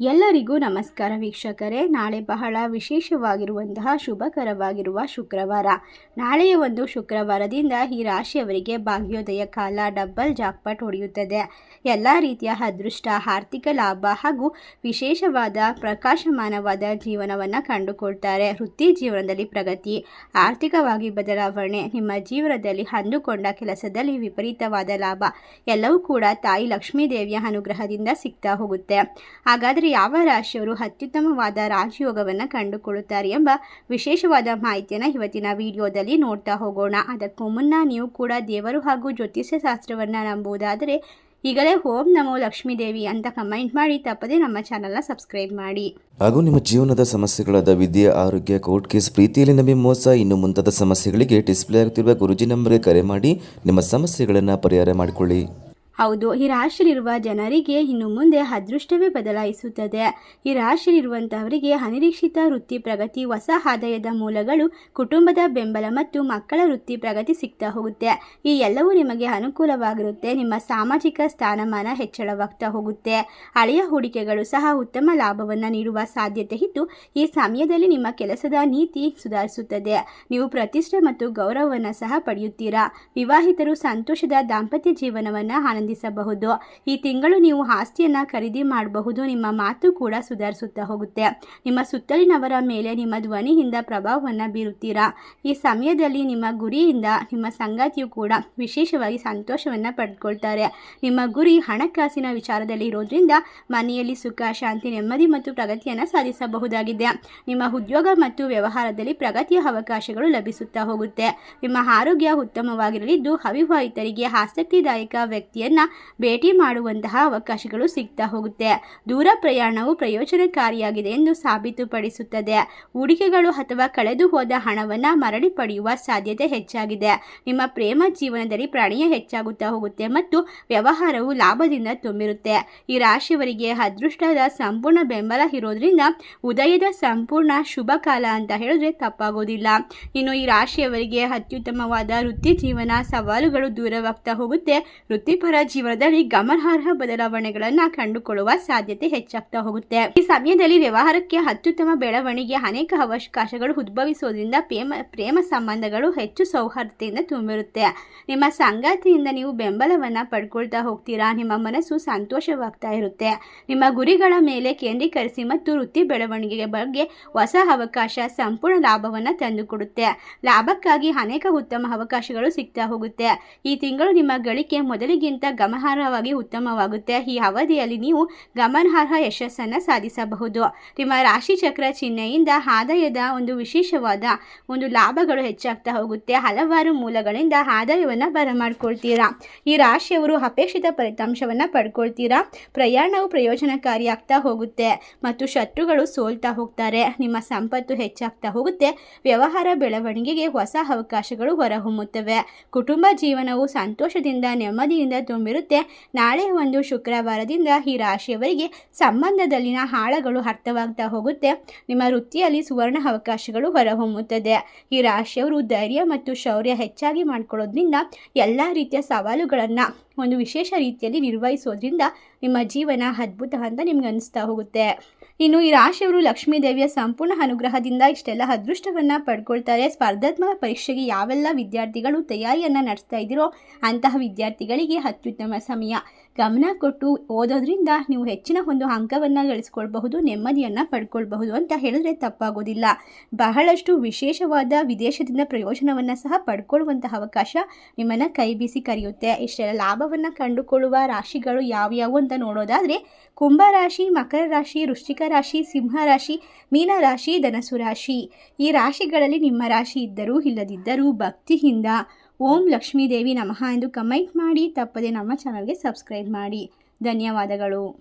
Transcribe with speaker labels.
Speaker 1: ಎಲ್ಲರಿಗೂ ನಮಸ್ಕಾರ ವೀಕ್ಷಕರೇ. ನಾಳೆ ಬಹಳ ವಿಶೇಷವಾಗಿರುವಂತಹ ಶುಭಕರವಾಗಿರುವ ಶುಕ್ರವಾರ. ನಾಳೆಯ ಒಂದು ಶುಕ್ರವಾರದಿಂದ ಈ ರಾಶಿಯವರಿಗೆ ಭಾಗ್ಯೋದಯ ಕಾಲ ಡಬ್ಬಲ್ ಜಾಕ್ಪಾಟ್ ಹೊಡೆಯುತ್ತದೆ. ಎಲ್ಲ ರೀತಿಯ ಅದೃಷ್ಟ, ಆರ್ಥಿಕ ಲಾಭ ಹಾಗೂ ವಿಶೇಷವಾದ ಪ್ರಕಾಶಮಾನವಾದ ಜೀವನವನ್ನು ಕಂಡುಕೊಳ್ತಾರೆ. ವೃತ್ತಿ ಜೀವನದಲ್ಲಿ ಪ್ರಗತಿ, ಆರ್ಥಿಕವಾಗಿ ಬದಲಾವಣೆ, ನಿಮ್ಮ ಜೀವನದಲ್ಲಿ ಅಂದುಕೊಂಡ ಕೆಲಸದಲ್ಲಿ ವಿಪರೀತವಾದ ಲಾಭ, ಎಲ್ಲವೂ ಕೂಡ ತಾಯಿ ಲಕ್ಷ್ಮೀ ದೇವಿಯ ಅನುಗ್ರಹದಿಂದ ಸಿಗ್ತಾ ಹೋಗುತ್ತೆ. ಹಾಗಾದರೆ ಯಾವ ರಾಶಿಯವರು ಅತ್ಯುತ್ತಮವಾದ ರಾಜಯೋಗವನ್ನು ಕಂಡುಕೊಳ್ಳುತ್ತಾರೆ ಎಂಬ ವಿಶೇಷವಾದ ಮಾಹಿತಿಯನ್ನು ಇವತ್ತಿನ ವಿಡಿಯೋದಲ್ಲಿ ನೋಡ್ತಾ ಹೋಗೋಣ. ಅದಕ್ಕೂ ಮುನ್ನ ನೀವು ಕೂಡ ದೇವರು ಹಾಗೂ ಜ್ಯೋತಿಷ್ಯ ಶಾಸ್ತ್ರವನ್ನು ನಂಬುವುದಾದರೆ ಈಗಲೇ ಓಂ ನಮೋ ಲಕ್ಷ್ಮೀ ದೇವಿ ಅಂತ ಕಮೆಂಟ್ ಮಾಡಿ ತಪ್ಪದೆ ನಮ್ಮ ಚಾನಲ್ನ ಸಬ್ಸ್ಕ್ರೈಬ್ ಮಾಡಿ.
Speaker 2: ಹಾಗೂ ನಿಮ್ಮ ಜೀವನದ ಸಮಸ್ಯೆಗಳಾದ ವಿದ್ಯೆ, ಆರೋಗ್ಯ, ಕೋರ್ಟ್ ಕೇಸ್, ಪ್ರೀತಿಯಲ್ಲಿ ನಂಬಿ ಮೋಸ, ಇನ್ನು ಮುಂತಾದ ಸಮಸ್ಯೆಗಳಿಗೆ ಡಿಸ್ಪ್ಲೇ ಆಗುತ್ತಿರುವ ಗುರುಜಿ ನಂಬರ್ಗೆ ಕರೆ ಮಾಡಿ ನಿಮ್ಮ ಸಮಸ್ಯೆಗಳನ್ನು ಪರಿಹಾರ ಮಾಡಿಕೊಳ್ಳಿ.
Speaker 1: ಹೌದು, ಈ ರಾಶಿಯಲ್ಲಿರುವ ಜನರಿಗೆ ಇನ್ನು ಮುಂದೆ ಅದೃಷ್ಟವೇ ಬದಲಾಯಿಸುತ್ತದೆ. ಈ ರಾಶಿಯಲ್ಲಿರುವಂತಹವರಿಗೆ ಅನಿರೀಕ್ಷಿತ ವೃತ್ತಿ ಪ್ರಗತಿ, ಹೊಸ ಆದಾಯದ ಮೂಲಗಳು, ಕುಟುಂಬದ ಬೆಂಬಲ ಮತ್ತು ಮಕ್ಕಳ ವೃತ್ತಿ ಪ್ರಗತಿ ಸಿಗ್ತಾ ಹೋಗುತ್ತೆ. ಈ ಎಲ್ಲವೂ ನಿಮಗೆ ಅನುಕೂಲವಾಗಿರುತ್ತೆ. ನಿಮ್ಮ ಸಾಮಾಜಿಕ ಸ್ಥಾನಮಾನ ಹೆಚ್ಚಳವಾಗ್ತಾ ಹೋಗುತ್ತೆ. ಹಳೆಯ ಹೂಡಿಕೆಗಳು ಸಹ ಉತ್ತಮ ಲಾಭವನ್ನು ನೀಡುವ ಸಾಧ್ಯತೆ ಇದ್ದು, ಈ ಸಮಯದಲ್ಲಿ ನಿಮ್ಮ ಕೆಲಸದ ನೀತಿ ಸುಧಾರಿಸುತ್ತದೆ. ನೀವು ಪ್ರತಿಷ್ಠೆ ಮತ್ತು ಗೌರವವನ್ನು ಸಹ ಪಡೆಯುತ್ತೀರಾ? ವಿವಾಹಿತರು ಸಂತೋಷದ ದಾಂಪತ್ಯ ಜೀವನವನ್ನು ಆನಂದಿಸಬಹುದು ಈ ತಿಂಗಳು ನೀವು ಆಸ್ತಿಯನ್ನು ಖರೀದಿ ಮಾಡಬಹುದು. ನಿಮ್ಮ ಮಾತು ಕೂಡ ಸುಧಾರಿಸುತ್ತಾ ಹೋಗುತ್ತೆ. ನಿಮ್ಮ ಸುತ್ತಲಿನವರ ಮೇಲೆ ನಿಮ್ಮ ಧ್ವನಿಯಿಂದ ಪ್ರಭಾವವನ್ನು ಬೀರುತ್ತೀರಾ? ಈ ಸಮಯದಲ್ಲಿ ನಿಮ್ಮ ಗುರಿಯಿಂದ ನಿಮ್ಮ ಸಂಗಾತಿಯು ಕೂಡ ವಿಶೇಷವಾಗಿ ಸಂತೋಷವನ್ನು ಪಡೆದುಕೊಳ್ತಾರೆ ನಿಮ್ಮ ಗುರಿ ಹಣಕಾಸಿನ ವಿಚಾರದಲ್ಲಿ ಇರೋದ್ರಿಂದ ಮನೆಯಲ್ಲಿ ಸುಖ, ಶಾಂತಿ, ನೆಮ್ಮದಿ ಮತ್ತು ಪ್ರಗತಿಯನ್ನು ಸಾಧಿಸಬಹುದಾಗಿದೆ. ನಿಮ್ಮ ಉದ್ಯೋಗ ಮತ್ತು ವ್ಯವಹಾರದಲ್ಲಿ ಪ್ರಗತಿಯ ಅವಕಾಶಗಳು ಲಭಿಸುತ್ತಾ ಹೋಗುತ್ತೆ. ನಿಮ್ಮ ಆರೋಗ್ಯ ಉತ್ತಮವಾಗಿರಲಿದ್ದು ಅವಿವಾಹಿತರಿಗೆ ಆಸಕ್ತಿದಾಯಕ ವ್ಯಕ್ತಿಯನ್ನ ಭೇಟಿ ಮಾಡುವಂತಹ ಅವಕಾಶಗಳು ಸಿಗ್ತಾ ಹೋಗುತ್ತೆ. ದೂರ ಪ್ರಯಾಣವು ಪ್ರಯೋಜನಕಾರಿಯಾಗಿದೆ ಎಂದು ಸಾಬೀತುಪಡಿಸುತ್ತದೆ. ಹೂಡಿಕೆಗಳು ಅಥವಾ ಕಳೆದು ಹೋದ ಹಣವನ್ನು ಮರಳಿ ಪಡೆಯುವ ಸಾಧ್ಯತೆ ಹೆಚ್ಚಾಗಿದೆ. ನಿಮ್ಮ ಪ್ರೇಮ ಜೀವನದಲ್ಲಿ ಪ್ರಾಣಿಯ ಹೆಚ್ಚಾಗುತ್ತಾ ಹೋಗುತ್ತೆ ಮತ್ತು ವ್ಯವಹಾರವು ಲಾಭದಿಂದ ತುಂಬಿರುತ್ತೆ. ಈ ರಾಶಿಯವರಿಗೆ ಅದೃಷ್ಟದ ಸಂಪೂರ್ಣ ಬೆಂಬಲ ಇರೋದ್ರಿಂದ ಉದಯದ ಸಂಪೂರ್ಣ ಶುಭ ಕಾಲ ಅಂತ ಹೇಳಿದ್ರೆ ತಪ್ಪಾಗೋದಿಲ್ಲ. ಇನ್ನು ಈ ರಾಶಿಯವರಿಗೆ ಅತ್ಯುತ್ತಮವಾದ ವೃತ್ತಿ ಜೀವನ ಸವಾಲುಗಳು ದೂರವಾಗ್ತಾ ಹೋಗುತ್ತೆ. ವೃತ್ತಿಪರ ಜೀವನದಲ್ಲಿ ಗಮನಾರ್ಹ ಬದಲಾವಣೆಗಳನ್ನು ಕಂಡುಕೊಳ್ಳುವ ಸಾಧ್ಯತೆ ಹೆಚ್ಚಾಗ್ತಾ ಹೋಗುತ್ತೆ. ಈ ಸಮಯದಲ್ಲಿ ವ್ಯವಹಾರಕ್ಕೆ ಅತ್ಯುತ್ತಮ ಬೆಳವಣಿಗೆ, ಅನೇಕ ಅವಕಾಶಗಳು ಉದ್ಭವಿಸುವುದರಿಂದ ಪ್ರೇಮ ಪ್ರೇಮ ಸಂಬಂಧಗಳು ಹೆಚ್ಚು ಸೌಹಾರ್ದತೆಯಿಂದ ತುಂಬಿರುತ್ತೆ. ನಿಮ್ಮ ಸಂಗಾತಿಯಿಂದ ನೀವು ಬೆಂಬಲವನ್ನು ಪಡ್ಕೊಳ್ತಾ ಹೋಗ್ತೀರಾ? ನಿಮ್ಮ ಮನಸ್ಸು ಸಂತೋಷವಾಗ್ತಾ ಇರುತ್ತೆ. ನಿಮ್ಮ ಗುರಿಗಳ ಮೇಲೆ ಕೇಂದ್ರೀಕರಿಸಿ ಮತ್ತು ವೃತ್ತಿ ಬೆಳವಣಿಗೆಗೆ ಬಗ್ಗೆ ಹೊಸ ಅವಕಾಶ, ಸಂಪೂರ್ಣ ಲಾಭವನ್ನು ತಂದುಕೊಡುತ್ತೆ. ಲಾಭಕ್ಕಾಗಿ ಅನೇಕ ಉತ್ತಮ ಅವಕಾಶಗಳು ಸಿಗ್ತಾ ಹೋಗುತ್ತೆ. ಈ ತಿಂಗಳು ನಿಮ್ಮ ಗಳಿಕೆ ಮೊದಲಿಗಿಂತ ಗಮನಾರ್ಹವಾಗಿ ಉತ್ತಮವಾಗುತ್ತೆ. ಈ ಅವಧಿಯಲ್ಲಿ ನೀವು ಗಮನಾರ್ಹ ಯಶಸ್ಸನ್ನು ಸಾಧಿಸಬಹುದು. ನಿಮ್ಮ ರಾಶಿ ಚಕ್ರ ಚಿಹ್ನೆಯಿಂದ ಆದಾಯದ ಒಂದು ವಿಶೇಷವಾದ ಒಂದು ಲಾಭಗಳು ಹೆಚ್ಚಾಗ್ತಾ ಹೋಗುತ್ತೆ. ಹಲವಾರು ಮೂಲಗಳಿಂದ ಆದಾಯವನ್ನು ಬರಮಾಡ್ಕೊಳ್ತೀರಾ? ಈ ರಾಶಿಯವರು ಅಪೇಕ್ಷಿತ ಫಲಿತಾಂಶವನ್ನು ಪಡ್ಕೊಳ್ತೀರಾ? ಪ್ರಯಾಣವು ಪ್ರಯೋಜನಕಾರಿಯಾಗ್ತಾ ಹೋಗುತ್ತೆ. ಮತ್ತು ಶತ್ರುಗಳು ಸೋಲ್ತಾ ಹೋಗ್ತಾರೆ. ನಿಮ್ಮ ಸಂಪತ್ತು ಹೆಚ್ಚಾಗ್ತಾ ಹೋಗುತ್ತೆ. ವ್ಯವಹಾರ ಬೆಳವಣಿಗೆಗೆ ಹೊಸ ಅವಕಾಶಗಳು ಹೊರಹೊಮ್ಮುತ್ತವೆ. ಕುಟುಂಬ ಜೀವನವು ಸಂತೋಷದಿಂದ ನೆಮ್ಮದಿಯಿಂದ ತುಂಬಿರುತ್ತೆ ನಾಳೆ ಒಂದು ಶುಕ್ರವಾರದಿಂದ ಈ ರಾಶಿಯವರಿಗೆ ಸಂಬಂಧದಲ್ಲಿನ ಆಳಗಳು ಅರ್ಥವಾಗ್ತಾ ಹೋಗುತ್ತೆ. ನಿಮ್ಮ ವೃತ್ತಿಯಲ್ಲಿ ಸುವರ್ಣ ಅವಕಾಶಗಳು ಹೊರಹೊಮ್ಮುತ್ತದೆ. ಈ ರಾಶಿಯವರು ಧೈರ್ಯ ಮತ್ತು ಶೌರ್ಯ ಹೆಚ್ಚಾಗಿ ಮಾಡ್ಕೊಳ್ಳೋದ್ರಿಂದ ಎಲ್ಲ ರೀತಿಯ ಸವಾಲುಗಳನ್ನು ಒಂದು ವಿಶೇಷ ರೀತಿಯಲ್ಲಿ ನಿರ್ವಹಿಸೋದ್ರಿಂದ ನಿಮ್ಮ ಜೀವನ ಅದ್ಭುತ ಅಂತ ನಿಮ್ಗೆ ಅನಿಸ್ತಾ ಹೋಗುತ್ತೆ. ಇನ್ನು ಈ ರಾಶಿಯವರು ಲಕ್ಷ್ಮೀ ದೇವಿಯ ಸಂಪೂರ್ಣ ಅನುಗ್ರಹದಿಂದ ಇಷ್ಟೆಲ್ಲ ಅದೃಷ್ಟವನ್ನು ಪಡ್ಕೊಳ್ತಾರೆ. ಸ್ಪರ್ಧಾತ್ಮಕ ಪರೀಕ್ಷೆಗೆ ಯಾವೆಲ್ಲ ವಿದ್ಯಾರ್ಥಿಗಳು ತಯಾರಿಯನ್ನು ನಡೆಸ್ತಾ ಇದ್ದೀರೋ ಅಂತಹ ವಿದ್ಯಾರ್ಥಿಗಳಿಗೆ ಅತ್ಯುತ್ತಮ ಸಮಯ. ಗಮನ ಕೊಟ್ಟು ಓದೋದ್ರಿಂದ ನೀವು ಹೆಚ್ಚಿನ ಒಂದು ಅಂಕವನ್ನು ಗಳಿಸ್ಕೊಳ್ಬಹುದು, ನೆಮ್ಮದಿಯನ್ನು ಪಡ್ಕೊಳ್ಬಹುದು ಅಂತ ಹೇಳಿದ್ರೆ ತಪ್ಪಾಗೋದಿಲ್ಲ. ಬಹಳಷ್ಟು ವಿಶೇಷವಾದ ವಿದೇಶದಿಂದ ಪ್ರಯೋಜನವನ್ನು ಸಹ ಪಡ್ಕೊಳ್ಳುವಂತಹ ಅವಕಾಶ ನಿಮ್ಮನ್ನು ಕೈ ಬೀಸಿ ಕರೆಯುತ್ತೆ. ಇಷ್ಟೆಲ್ಲ ಲಾಭವನ್ನು ಕಂಡುಕೊಳ್ಳುವ ರಾಶಿಗಳು ಯಾವ್ಯಾವು ಅಂತ ನೋಡೋದಾದರೆ, ಕುಂಭ ರಾಶಿ, ಮಕರ ರಾಶಿ, ವೃಶ್ಚಿಕ ರಾಶಿ, ಸಿಂಹ ರಾಶಿ, ಮೀನ ರಾಶಿ ಧನಸು ರಾಶಿ. ಈ ರಾಶಿಗಳಲ್ಲಿ ನಿಮ್ಮ ರಾಶಿ ಇದ್ದರೂ ಇಲ್ಲದಿದ್ದರೂ ಭಕ್ತಿಯಿಂದ ಓಂ ಲಕ್ಷ್ಮೀದೇವಿ ನಮಃ ಎಂದು ಕಮೆಂಟ್ ಮಾಡಿ. ತಪ್ಪದೆ ನಮ್ಮ ಚಾನಲ್ಗೆ ಸಬ್ಸ್ಕ್ರೈಬ್ ಮಾಡಿ. ಧನ್ಯವಾದಗಳು.